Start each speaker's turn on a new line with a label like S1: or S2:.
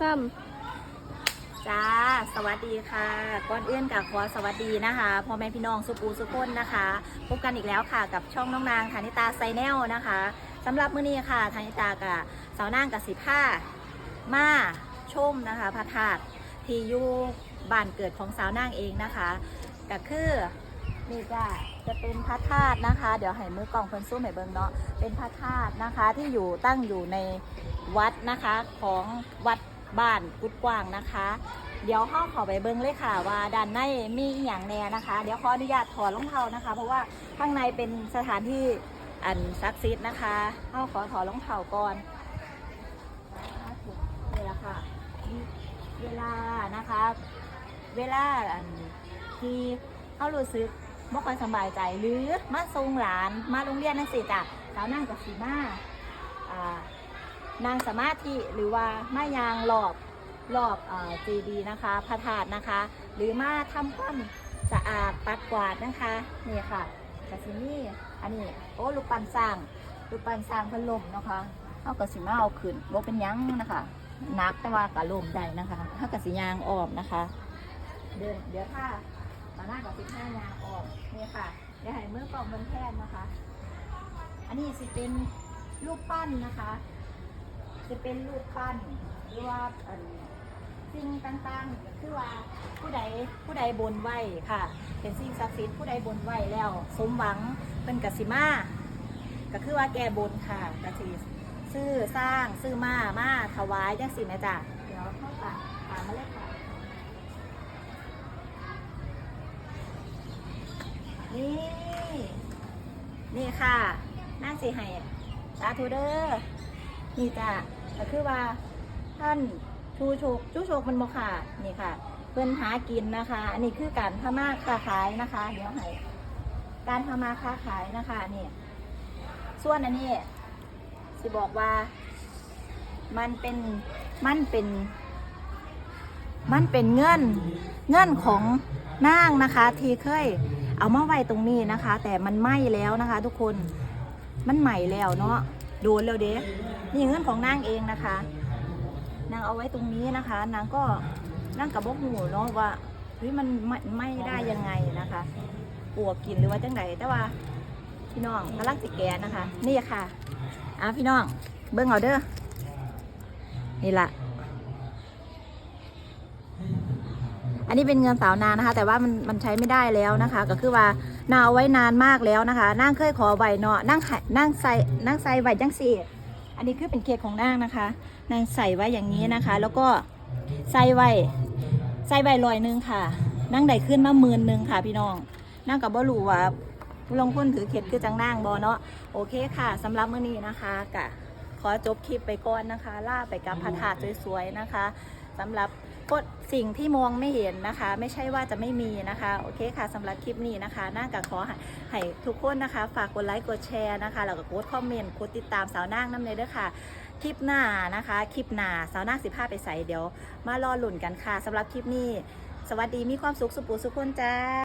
S1: ซ้
S2: จ้า สวัสดีค่ะก่อนเอื่นกับขอสวัสดีนะคะพ่อแม่พี่น้องสุปูสุคนนะคะ พบกันอีกแล้วค่ะกับช่องน้องนางธนิตาไซแนลนะคะสำหรับมื้อนี้ค่ะธนิตากับสาวนางกับสิผ้ามาชมนะคะพระธาตุที่อยู่บ้านเกิดของสาวนางเองนะคะก็คือนี่จ้าจะเป็นพระธาตุนะคะ เดี๋ยวให้มือกล้องเพิ่นซูมให้เบิ่งเนาะเป็นพระธาตุนะคะที่อยู่ตั้งอยู่ในวัดนะคะของวัด บ้านกุดกว้างนะคะ เดี๋ยวเข้าเขอไปเบิ้งเลยค่ะ ว่าด้านในมีอหย่างแน่นะคะ เดี๋ยวขออนุญาตถอดรองเท้านะคะ เพราะว่าข้างในเป็นสถานที่อันซักซิดนะคะเข้าขอถอดรองเท้าก่อนนี่แหละค่ะเวลานะคะ เวลาอันที่เขารู้สึกไม่ค่อยสบายใจหรือมาส่งหลานมาโรงเรียนนั่นสิจ้ะสาวนั่งกับสีมาอ่า นางสมาธิหรือว่ามายางหลอบรอบเจดีนะคะพระธาตุนะคะ หรือมาทำความสะอาดปัดกวาดนะคะนี่ค่ะกสินี่อันนี้โอ้ลูกปันสร้างลูกปันสร้างพันลมนะคะเอากสิมาเอาขึ้นบ่เป็นยังนะคะนักแต่ว่ากระลมได้นะคะถ้ากสิยางออมนะคะ เดินเดี๋ยวถ้าตอนหน้ากับสิบห้ายางออมนี่ค่ะเดี๋ยวให้มือกล่องบนแท่นนะคะ อันนี้สิเป็นรูปปั้นนะคะ จะเป็นรูปปั้นหรือว่าอิ่มสิ่งต่างๆคือว่าผู้ใดผู้ใดบนไหวค่ะ เป็นสิ่งศักดิ์สิทธิ์ผู้ใดบนไหวแล้ว สมหวังเป็นกสิมาก็คือว่าแก้บนค่ะกสิซื้อสร้างซื้อมามาถวายจังสิแม่จ้ะเดี๋ยวเข้าตามตามมาเลยค่ะนี่นี่ค่ะน่าสิให้สาธุเด้อ นี่จ้ะก็คือว่าท่านชูโชคชูโชคมันบ่ค่ะนี่ค่ะ เพื่อนหากินนะคะ อันนี้คือการทำมาค้าขายนะคะเดี๋ยวให้การทำมาค้าขายนะคะนี่ส่วนอันนี้สิบอกว่า มันเป็นมันเป็นมันเป็นเงินเงินของนางนะคะที่เคยเอามาไว้ตรงนี้นะคะ แต่มันไหม้แล้วนะคะ ทุกคนมันใหม่แล้วเนาะ โดนแล้วเด้นี่เงินของนางเองนะคะ นางเอาไว้ตรงนี้นะคะ นางก็นั่งกับบกหูเนาะว่าเฮ้ยมันไม่ไม่ได้ยังไงนะคะปวกกินหรือว่าจังไดแต่ว่าพี่น้องกำลังสิแกนนะคะ นี่ค่ะอะพี่น้องเบิ้งเอาเด้อนี่ละ อันนี้เป็นเงินสาวนานนะคะ แต่ว่ามันมันใช้ไม่ได้แล้วนะคะ ก็คือว่านาเอาไว้นานมากแล้วนะคะ นั่งเคยขอใบเนาะนั่งนั่งใส่นั่งใส่ใบจังสีอันนี้คือเป็นเค้กของนางนะคะนางใส่ไว้อย่างนี้นะคะ แล้วก็ใส่ไว้ใส่ใบลอยหนึงค่ะ นั่งได้ขึ้นมาหมื่นนึงค่ะ พี่น้อง นั่งกับบ่รูว่าลงพ้นถือเข็ดคือจังนางบอเนาะโอเคค่ะสำหรับมื้อนี้นะคะกะขอจบคลิปไปก่อนนะคะ ล่าไปกับพระธาตุสวยๆนะคะ สำหรับกดสิ่งที่มองไม่เห็นนะคะ ไม่ใช่ว่าจะไม่มีนะคะโอเคค่ะสำหรับคลิปนี้นะคะน่างกะขอให้ทุกคนนะคะ ฝากกดไลค์กดแชร์นะคะแล้วก็กดคอมเมนต์กดติดตามสาวนางน้ำเลยด้วยค่ะคลิปหน้านะคะคลิปหน้าสาวนางสิบห้าไปใส่เดี๋ยว มารอหลุ่นกันค่ะสำหรับคลิปนี้ สวัสดีมีความสุขสุขปูสุขคนจ้า